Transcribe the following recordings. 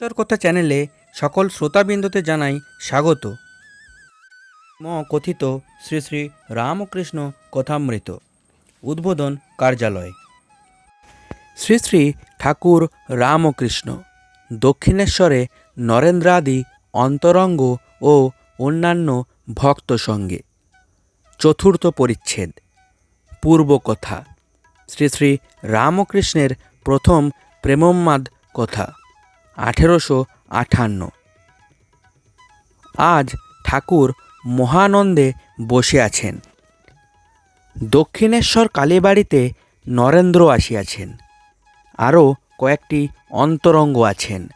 ঈশ্বর কথা চ্যানেলে সকল শ্রোতাবৃন্দতে জানাই স্বাগত। ম. কথিত শ্রী শ্রী রামকৃষ্ণ কথামৃত, উদ্বোধন কার্যালয়। শ্রী শ্রী ঠাকুর রামকৃষ্ণ, দক্ষিণেশ্বরে নরেন্দ্রাদি অন্তরঙ্গ ও অন্যান্য ভক্ত সঙ্গে। চতুর্থ পরিচ্ছেদ পূর্বকথা শ্রী শ্রী রামকৃষ্ণের প্রথম প্রেমোন্মাদ কথা। আঠেরোশো আঠান্ন। আজ ঠাকুর মহানন্দে বসে আছেন। দক্ষিণেশ্বর কালীবাড়িতে নরেন্দ্র আসিয়াছেন। আরও কয়েকটি অন্তরঙ্গ আছেন।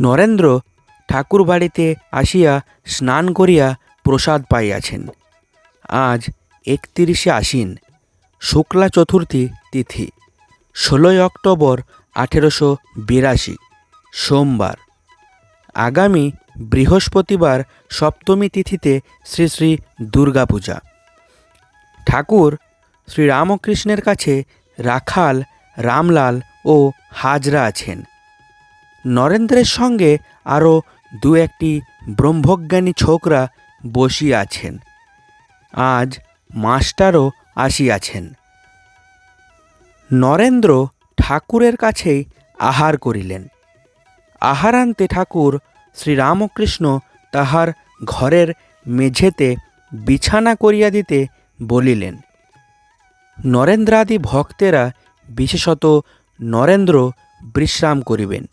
নরেন্দ্র ঠাকুর বাড়িতে আসিয়া স্নান করিয়া প্রসাদ পাইয়াছেন। আজ একত্রিশে আশ্বিন, শুক্লা চতুর্থী তিথি, ষোলোই অক্টোবর আঠেরোশো বিরাশি, সোমবার। আগামী বৃহস্পতিবার সপ্তমী তিথিতে শ্রী শ্রী দুর্গাপূজা। ঠাকুর শ্রীরামকৃষ্ণের কাছে রাখাল, রামলাল ও হাজরা আছেন। নরেন্দ্রের সঙ্গে আরও দু একটি ব্রহ্মজ্ঞানী ছোকরা বসিয়া আছেন। আজ মাস্টারও আসিয়াছেন। নরেন্দ্র ঠাকুরের কাছেই আহার করিলেন। আহারান্তে ঠাকুর শ্রীরামকৃষ্ণ তাহার ঘরের মেঝেতে বিছানা করিয়া দিতে বলিলেন, নরেন্দ্রাদি ভক্তেরা, বিশেষত নরেন্দ্র, বিশ্রাম করিবেন।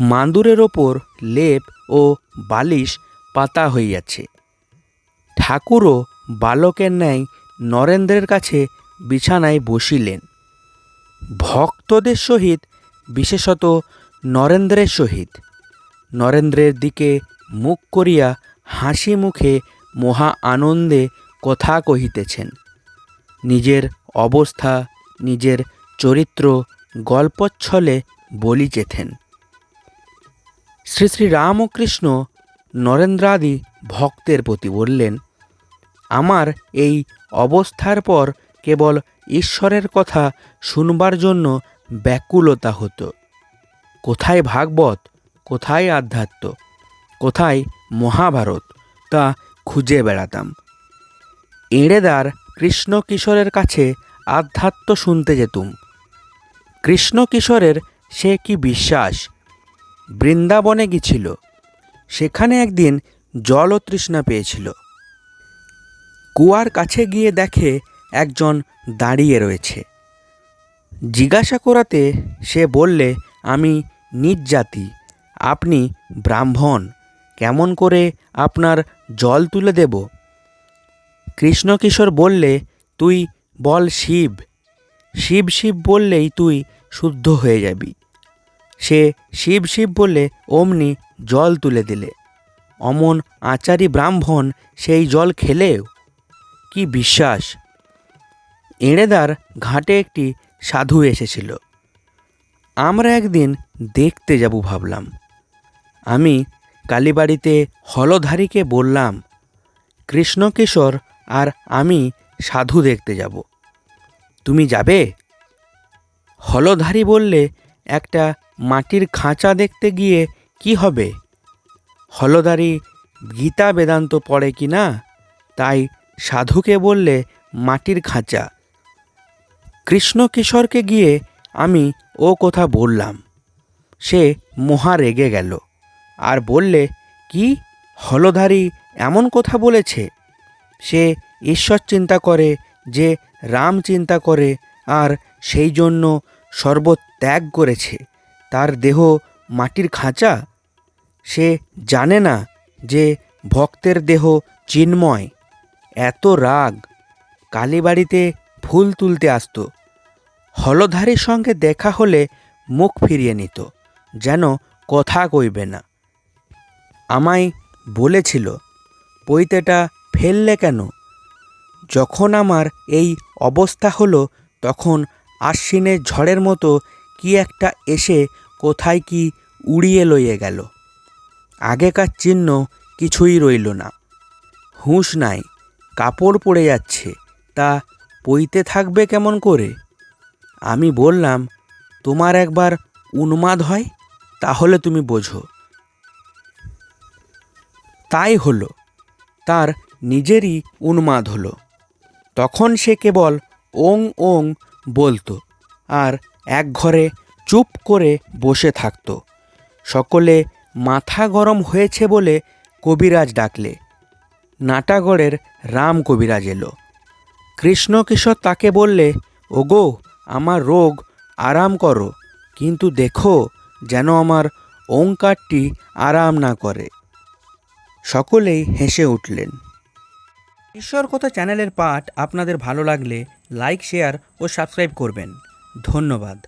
মান্দুরের ওপর লেপ ও বালিশ পাতা হইয়াছে। ঠাকুরও বালকের ন্যায় নরেন্দ্রের কাছে বিছানায় বসিলেন। ভক্তদের সহিত, বিশেষত নরেন্দ্রের সহিত। নরেন্দ্রের দিকে মুখ করিয়া হাসি মুখে মহা আনন্দে কথা কহিতেছেন। নিজের অবস্থা, নিজের চরিত্র, গল্পচ্ছলে বলিচেথেন শ্রী শ্রী রামকৃষ্ণ নরেন্দ্রাদি ভক্তের প্রতি বললেন, আমার এই অবস্থার পর কেবল ঈশ্বরের কথা শুনবার জন্য ব্যাকুলতা হতো। কোথায় ভাগবত? কোথায় আধ্যাত্ম? কোথায় মহাভারত? তা খুঁজে বেড়াতাম। এঁড়েদার কৃষ্ণ কিশোরের কাছে আধ্যাত্ম শুনতে যেতুম। কৃষ্ণ কিশোরের সে কি বিশ্বাস? বৃন্দাবনে গিয়েছিল। সেখানে একদিন জল ও তৃষ্ণা পেয়েছিল। কুয়ার কাছে গিয়ে দেখে একজন দাঁড়িয়ে রয়েছে। জিজ্ঞাসা করাতে সে বললে, আমি নিজ জাতি, আপনি ব্রাহ্মণ, কেমন করে আপনার জল তুলে দেব? কৃষ্ণকিশোর বললে, তুই বল শিব শিব শিব বললেই তুই শুদ্ধ হয়ে যাবি। সে শিব শিব বললে, অমনি জল তুলে দিলে, অমন আচারী ব্রাহ্মণ সেই জল খেলেও? কি বিশ্বাস এঁড়েদার ঘাটে একটি সাধু এসেছিল। আমরা একদিন দেখতে যাব ভাবলাম। আমি কালীবাড়িতে হলধারীকে বললাম, কৃষ্ণকিশোর আর আমি সাধু দেখতে যাব। তুমি যাবে? হলধারী বললে, একটা মাটির খাঁচা দেখতে গিয়ে কি হবে? হলধারী গীতা বেদান্ত পড়ে কি না? তাই সাধুকে বললে, মাটির খাঁচা। কৃষ্ণ কিশোরকে গিয়ে আমি ও কথা বললাম। সে মহা রেগে গেল আর বললে, কি? হলধারী এমন কথা বলেছে? সে ঈশ্বর চিন্তা করে যে রাম চিন্তা করে আর সেই জন্য সর্বত্যাগ করেছে। তার দেহ মাটির খাঁচা? সে জানে না যে ভক্তের দেহ চিন্ময়, এত রাগ। কালীবাড়িতে ফুল তুলতে আসতো। হলধারীর সঙ্গে দেখা হলে মুখ ফিরিয়ে নিত, যেন কথা কইবে না। আমায় বলেছিল, পৈতেটা ফেললে কেন? যখন আমার এই অবস্থা হলো, তখন আশ্বিনের ঝড়ের মতো কি একটা এসে কোথায় কি উড়িয়ে লইয়ে গেল। আগেকার চিহ্ন কিছুই রইল না। হুঁশ নাই, কাপড় পড়ে যাচ্ছে, তা পইতে থাকবে কেমন করে? আমি বললাম, তোমার একবার উন্মাদ হয়, তাহলে তুমি বোঝো। তাই হলো, তার নিজেরই উন্মাদ হলো। তখন সে কেবল ওং ওং বলতো আর এক ঘরে চুপ করে বসে থাকতো। সকলে মাথা গরম হয়েছে বলে কবিরাজ ডাকলে। নাটাগড়ের রাম কবিরাজ এলো। কৃষ্ণকিশোর তাকে বললে, ওগো, আমার রোগ, আরাম করো। কিন্তু দেখো যেন আমার ওঙ্কারটি আরাম না করে। সকলেই হেসে উঠলেন। ঈশ্বর কথা চ্যানেলের পাঠ আপনাদের ভালো লাগলে লাইক, শেয়ার ও সাবস্ক্রাইব করবেন। ধন্যবাদ।